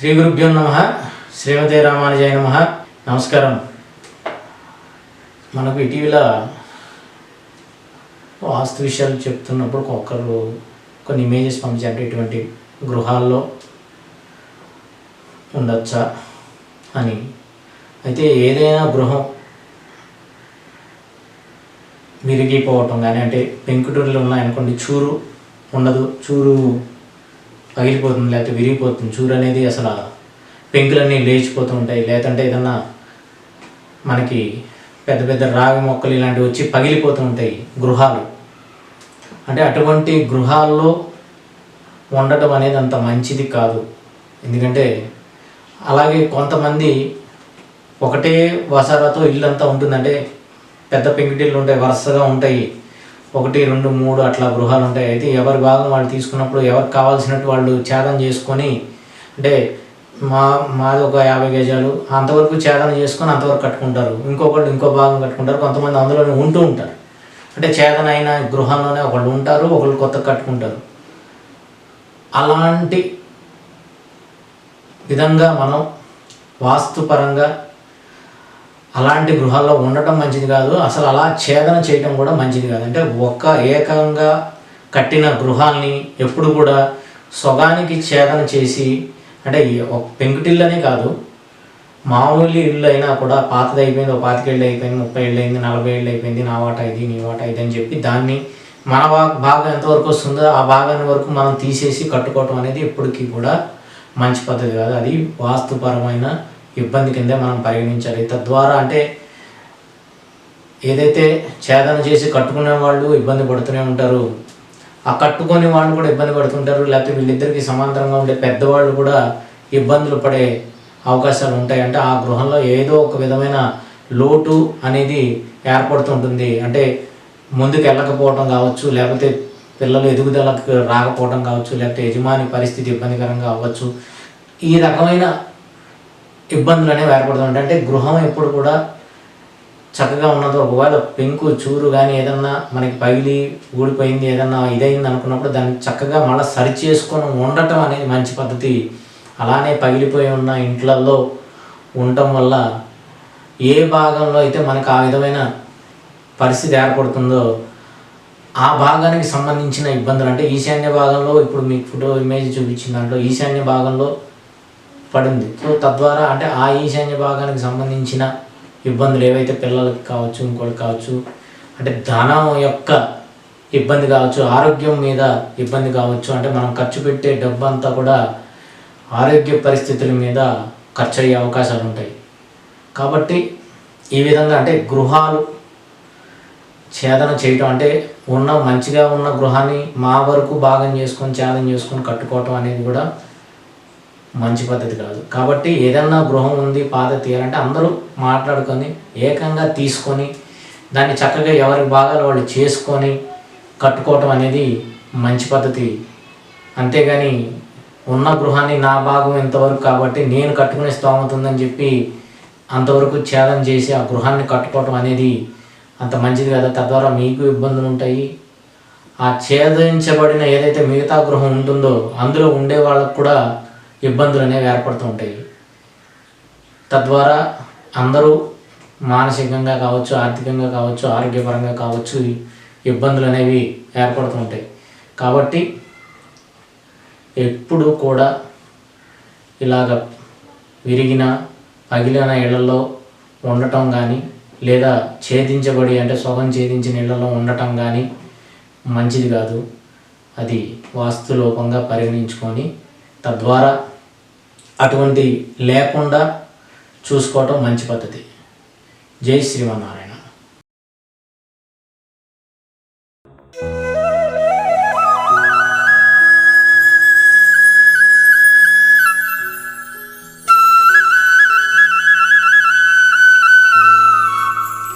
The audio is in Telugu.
శ్రీ గురుభ్యో నమ శ్రీమతి రామానుజయ నమ. నమస్కారం. మనకు ఇటీవల వాస్తు విషయాలు చెప్తున్నప్పుడు ఒక్కరు కొన్ని ఇమేజెస్ పంపించారు ఇటువంటి గృహాల్లో ఉండొచ్చా అని. అయితే ఏదైనా గృహం విరిగిపోవటం కానీ అంటే పెంకుటూరులో ఉన్నాయనుకోండి చూరు ఉండదు చూరు పగిలిపోతుంది లేకపోతే విరిగిపోతుంది. చూరు అనేది అసలు పెంకులన్నీ లేచిపోతూ ఉంటాయి. లేదంటే ఏదన్నా మనకి పెద్ద పెద్ద రావి మొక్కలు ఇలాంటివి వచ్చి పగిలిపోతూ ఉంటాయి గృహాలు. అంటే అటువంటి గృహాల్లో ఉండటం అనేది అంత మంచిది కాదు. ఎందుకంటే అలాగే కొంతమంది ఒకటే వసారాతో అంతా ఉంటుందంటే పెద్ద పెంకుటిల్లు ఉంటాయి వరుసగా ఉంటాయి. ఒకటి రెండు మూడు అట్లా గృహాలు ఉంటాయి అయితే ఎవరి భాగం వాళ్ళు తీసుకున్నప్పుడు ఎవరికి కావాల్సినట్టు వాళ్ళు ఛేదం చేసుకొని అంటే మా మాది ఒక యాభై గజాలు అంతవరకు ఛేదన చేసుకొని అంతవరకు కట్టుకుంటారు. ఇంకొకళ్ళు ఇంకో భాగం కట్టుకుంటారు. కొంతమంది అందులోనే ఉంటూ ఉంటారు. అంటే ఛేదన అయిన గృహంలోనే ఒకళ్ళు ఉంటారు ఒకళ్ళు కొత్త కట్టుకుంటారు. అలాంటి విధంగా మనం వాస్తుపరంగా అలాంటి గృహాల్లో ఉండటం మంచిది కాదు. అసలు అలా ఛేదన చేయటం కూడా మంచిది కాదు. అంటే ఒక్క ఏకంగా కట్టిన గృహాల్ని ఎప్పుడు కూడా సొగానికి ఛేదన చేసి అంటే పెంకుటిల్లనే కాదు మామూలు ఇల్లు అయినా కూడా పాతది అయిపోయింది ఒక పాతికేళ్ళు అయిపోయింది ముప్పై ఏళ్ళు అయింది నలభై ఏళ్ళు అయిపోయింది నా వాట ఇది నీ వాట ఇది అని చెప్పి దాన్ని మన భాగం ఎంతవరకు వస్తుందో ఆ భాగాన్ని వరకు మనం తీసేసి కట్టుకోవటం అనేది ఎప్పటికీ కూడా మంచి పద్ధతి కాదు. అది వాస్తుపరమైన ఇబ్బంది కిందే మనం పరిగణించాలి. తద్వారా అంటే ఏదైతే ఛేదన చేసి కట్టుకునే వాళ్ళు ఇబ్బంది పడుతూనే ఉంటారు ఆ కట్టుకొని వాళ్ళు కూడా ఇబ్బంది పడుతుంటారు లేకపోతే వీళ్ళిద్దరికి సమాంతరంగా ఉండే పెద్దవాళ్ళు కూడా ఇబ్బందులు పడే అవకాశాలు ఉంటాయి. అంటే ఆ గృహంలో ఏదో ఒక విధమైన లోటు అనేది ఏర్పడుతుంటుంది అంటే ముందుకు వెళ్ళకపోవటం కావచ్చు లేకపోతే పిల్లలు ఎదుగుదలకు రాకపోవడం కావచ్చు లేకపోతే యజమాని పరిస్థితి ఇబ్బందికరంగా అవ్వచ్చు. ఈ రకమైన ఇబ్బందులు అనేవి ఏర్పడుతుంటాయి అంటే గృహం ఎప్పుడు కూడా చక్కగా ఉన్నది ఒకవేళ పెంకు చూరు కానీ ఏదన్నా మనకి పగిలి ఊడిపోయింది ఏదన్నా ఇదైంది అనుకున్నప్పుడు దాన్ని చక్కగా మళ్ళీ సరి చేసుకొని ఉండటం అనేది మంచి పద్ధతి. అలానే పగిలిపోయి ఉన్న ఇంట్లల్లో ఉండటం వల్ల ఏ భాగంలో అయితే మనకు ఆ విధమైన పరిస్థితి ఏర్పడుతుందో ఆ భాగానికి సంబంధించిన ఇబ్బందులు. అంటే ఈశాన్య భాగంలో ఇప్పుడు మీకు ఫోటో ఇమేజ్ చూపించిన దాంట్లో ఈశాన్య భాగంలో పడింది. సో తద్వారా అంటే ఆ ఈశాన్య భాగానికి సంబంధించిన ఇబ్బందులు ఏవైతే పిల్లలకి కావచ్చు ఇంకోటి కావచ్చు అంటే ధనం యొక్క ఇబ్బంది కావచ్చు ఆరోగ్యం మీద ఇబ్బంది కావచ్చు అంటే మనం ఖర్చు పెట్టే డబ్బు అంతా కూడా ఆరోగ్య పరిస్థితుల మీద ఖర్చు అయ్యే అవకాశాలు ఉంటాయి. కాబట్టి ఈ విధంగా అంటే గృహాలు ఛేదన చేయటం అంటే ఉన్న మంచిగా ఉన్న గృహాన్ని మా వరకు భాగం చేసుకొని ఛేదన చేసుకొని కట్టుకోవటం అనేది కూడా మంచి పద్ధతి కాదు. కాబట్టి ఏదన్నా గృహం ఉంది పాత తీయాలంటే అందరూ మాట్లాడుకొని ఏకంగా తీసుకొని దాన్ని చక్కగా ఎవరికి బాగాలు వాళ్ళు చేసుకొని కట్టుకోవటం అనేది మంచి పద్ధతి. అంతేగాని ఉన్న గృహాన్ని నా భాగం ఇంతవరకు కాబట్టి నేను కట్టుకునే స్తోమత ఉందని చెప్పి అంతవరకు ఛేదం చేసి ఆ గృహాన్ని కట్టుకోవటం అనేది అంత మంచిది కదా. తద్వారా మీకు ఇబ్బందులు ఉంటాయి. ఆ ఛేదించబడిన ఏదైతే మిగతా గృహం ఉంటుందో అందులో ఉండే వాళ్ళకు కూడా ఇబ్బందులు అనేవి ఏర్పడుతూ ఉంటాయి. తద్వారా అందరూ మానసికంగా కావచ్చు ఆర్థికంగా కావచ్చు ఆరోగ్యపరంగా కావచ్చు ఇబ్బందులు అనేవి ఏర్పడుతూ ఉంటాయి. కాబట్టి ఎప్పుడు కూడా ఇలాగ విరిగిన పగిలిన ఇళ్ళలో ఉండటం కానీ లేదా ఛేదించబడి అంటే సొగం ఛేదించిన ఇళ్ళలో ఉండటం కానీ మంచిది కాదు. అది వాస్తు లోపంగా పరిగణించుకొని తద్వారా అటువంటి లేకుండా చూసుకోవటం మంచి పద్ధతి. జై శ్రీమన్నారాయణ.